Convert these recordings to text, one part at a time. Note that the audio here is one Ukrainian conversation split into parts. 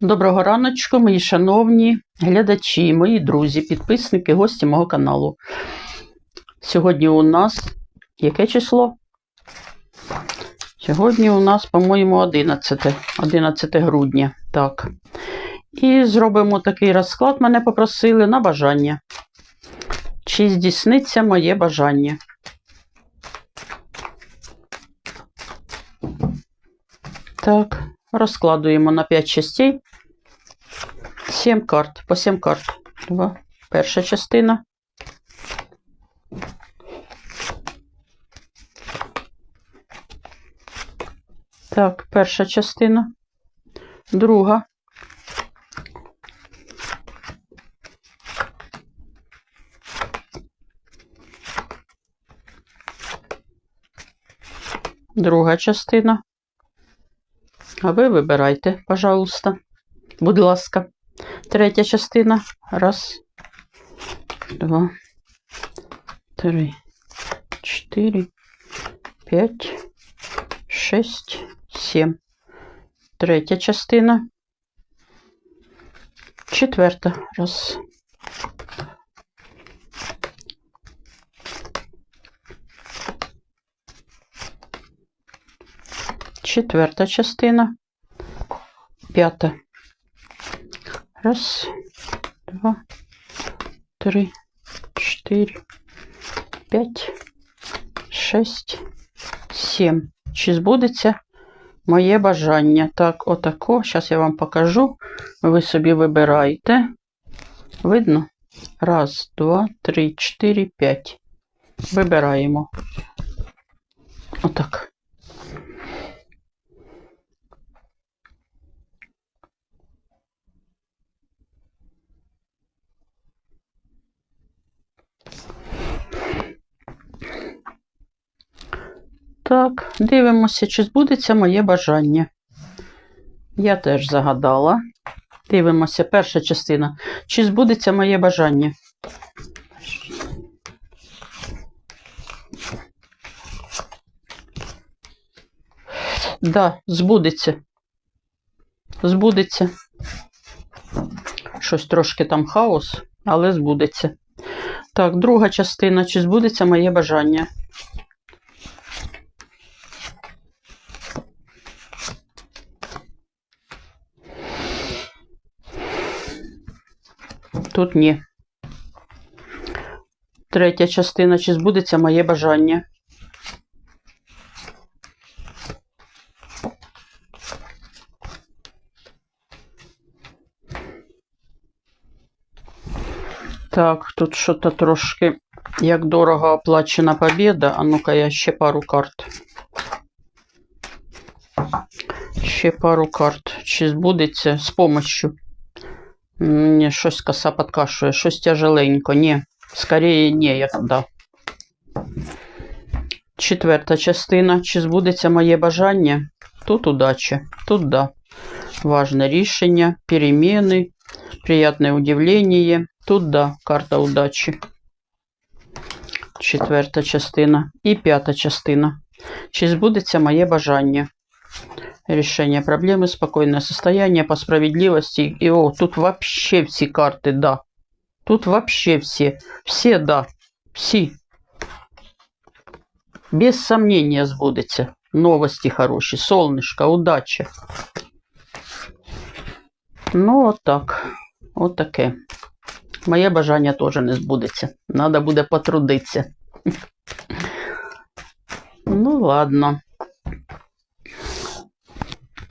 Доброго раночку, мої шановні глядачі, мої друзі, підписники, гості мого каналу. Сьогодні у нас яке число? Сьогодні у нас, по-моєму, 11, 11 грудня. Так. І зробимо такий розклад. Мене попросили на бажання. Чи здійсниться моє бажання? Так, розкладуємо на 5 частей. 7 карт. По 7 карт. Два. Перша частина. Так, перша частина. Друга. Друга частина. А ви вибирайте, пожалуйста. Будь ласка. Третя частина. Раз, два, три, чотири, п'ять, шесть, сім. Третя частина. Четверта. Раз. Четверта частина. П'ята. Раз, два, три, чотири, п'ять, шесть, сім. Чи збудеться моє бажання? Так, отако. Зараз я вам покажу. Ви собі вибираєте. Видно? Раз, два, три, чотири, п'ять. Вибираємо. Отак. Так, дивимося, чи збудеться моє бажання. Я теж загадала. Дивимося, перша частина. Чи збудеться моє бажання? Да, збудеться. Збудеться. Щось трошки там хаос, але збудеться. Так, друга частина. Чи збудеться моє бажання? Тут ні. Третя частина. Чи збудеться моє бажання? Так, тут що-то трошки як дорого оплачена побіда. А ну-ка, я ще пару карт. Ще пару карт. Чи збудеться з помощью? Ні, щось коса підкашує, щось тяжеленько. Ні. Скоріше ні, як да. Четверта частина. Чи збудеться моє бажання? Тут удача, тут да. Важне рішення, переміни, приятне удивлення. Тут да, карта удачі. Четверта частина. І п'ята частина. Чи збудеться моє бажання? Решение проблемы, спокойное состояние по справедливости. И о, тут вообще все карты, да. Тут вообще все. Все, да. Все. Без сомнения сбудется. Новости хорошие. Солнышко, удача. Ну, от так. От таке. Моє бажання теж не збудеться. Надо буде потрудитися. Ну, ладно.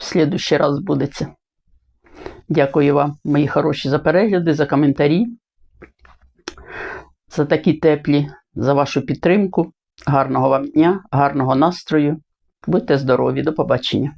Следующий раз збудеться. Дякую вам, мої хороші, за перегляди, за коментарі, за такі теплі, за вашу підтримку. Гарного вам дня, гарного настрою. Будьте здорові, до побачення.